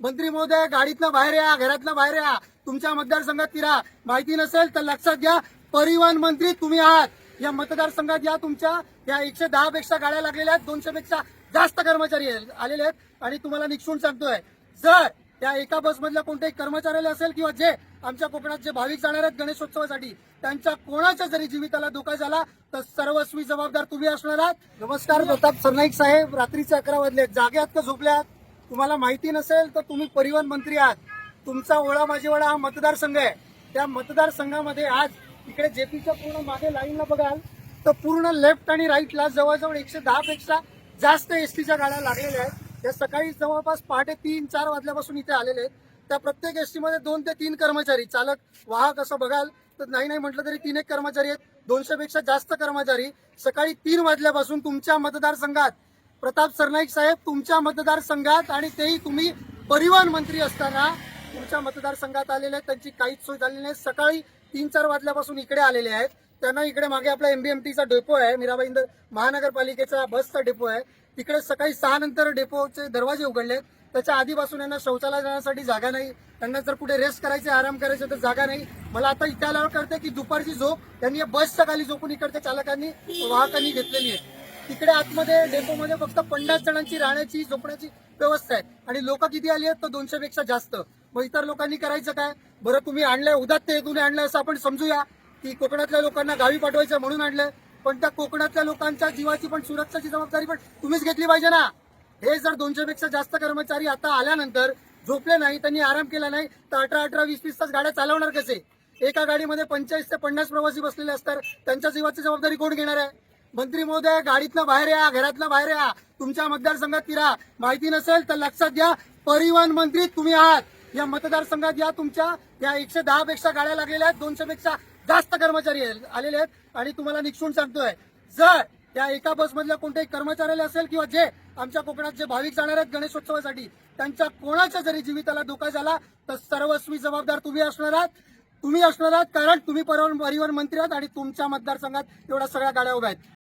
मंत्री महोदय गाडीतनं बाहेर या घरातनं बाहेर या. तुमच्या मतदारसंघात फिरा माहिती नसेल तर लक्षात घ्या परिवहन मंत्री तुम्ही आहात. या मतदारसंघात या तुमच्या या एकशे दहा पेक्षा गाड्या लागलेल्या आहेत दोनशे पेक्षा जास्त कर्मचारी आलेले आहेत. आणि तुम्हाला निक्षून सांगतोय जर त्या एका बसमधल्या कोणत्याही कर्मचाऱ्याला असेल किंवा जे आमच्या कोकणात जे भाविक जाणार आहेत गणेशोत्सवासाठी त्यांच्या कोणाच्या जरी जीविताला धोका झाला तर सर्वस्वी जबाबदार तुम्ही असणार आहात. नमस्कार प्रताप सरनाईक साहेब रात्रीचे अकरा वाजले जागे आहात का? झोपल्यात तुम्हाला माहिती नसेल तर तुम्ही परिवहन मंत्री आहात. तुमचा ओळा माझीवाडा हा मतदारसंघ आहे. त्या मतदारसंघामध्ये आज इकडे जेपीच्या पूर्ण मागे लाईनला बघाल तर पूर्ण लेफ्ट आणि राईटला जवळजवळ एकशे दहा पेक्षा जास्त एसटीच्या गाड्या लागलेल्या आहेत. त्या सकाळी जवळपास पहाटे तीन चार वाजल्यापासून इथे आलेले आहेत. त्या प्रत्येक एस टीमध्ये दोन ते तीन कर्मचारी चालक वाहक असं बघाल तर नाही नाही म्हटलं तरी तीन एक कर्मचारी आहेत. दोनशे पेक्षा जास्त कर्मचारी सकाळी तीन वाजल्यापासून तुमच्या मतदारसंघात प्रताप सरनाईक साहेब तुमच्या मतदारसंघात आणि तेही तुम्ही परिवहन मंत्री असताना तुमच्या मतदारसंघात आलेले आहेत. त्यांची काहीच सोय झालेली नाही. सकाळी तीन चार वाजल्यापासून इकडे आलेले आहेत. त्यांना इकडे मागे आपला एमबीएमटीचा डेपो आहे. मीराबाई इंदर महानगरपालिकेचा बसचा डेपो आहे. तिकडे सकाळी सहा नंतर डेपोचे दरवाजे उघडले त्याच्या आधीपासून यांना शौचालय जाण्यासाठी जागा नाही. त्यांना जर कुठे रेस्ट करायचे आराम करायचे तर जागा नाही. मला आता इथे आल्यावर कळतं की दुपारची झोप त्यांनी या बसच्या खाली झोपून इकडच्या चालकांनी वाहकांनी घेतलेली आहे. तिकडे आतमध्ये डेपोमध्ये फक्त पन्नास जणांची राहण्याची झोपण्याची व्यवस्था आहे. आणि लोक किती आली आहेत तर दोनशे पेक्षा जास्त. मग इतर लोकांनी करायचं काय? बरं तुम्ही आणलंय उदात हेतून आणलंय असं आपण समजूया की कोकणातल्या लोकांना गावी पाठवायचं म्हणून आणलंय. पण त्या कोकणातल्या लोकांच्या जीवाची पण सुरक्षाची जबाबदारी पण तुम्हीच घेतली पाहिजे ना. हे जर दोनशे पेक्षा जास्त कर्मचारी आता आल्यानंतर झोपले नाही त्यांनी आराम केला नाही तर अठरा अठरा वीस वीस तास गाड्या चालवणार कसे? एका गाडीमध्ये पंचेचाळीस ते पन्नास प्रवासी बसलेले असतात त्यांच्या जीवाची जबाबदारी कोण घेणार आहे? मंत्री महोदय गाडीतनं बाहेर या घरातनं बाहेर या. तुमच्या मतदारसंघात फिरा. माहिती नसेल तर लक्षात घ्या परिवहन मंत्री तुम्ही आहात. या मतदारसंघात या तुमच्या या एकशे दहा पेक्षा गाड्या लागलेल्या आहेत दोनशे पेक्षा जास्त कर्मचारी आलेले आहेत. आणि तुम्हाला निक्षून सांगतोय जर त्या एका बसमधल्या कोणत्याही कर्मचाऱ्याला असेल किंवा जे आमच्या कोकणात जे भाविक जाणार आहेत गणेशोत्सवासाठी त्यांच्या कोणाच्या जरी जीविताला धोका झाला तर सर्वस्वी जबाबदार तुम्ही असणार आहात. तुम्ही असणार आहात कारण तुम्ही परिवहन परिवहन मंत्री आहात आणि तुमच्या मतदारसंघात एवढ्या सगळ्या गाड्या उभ्या आहेत.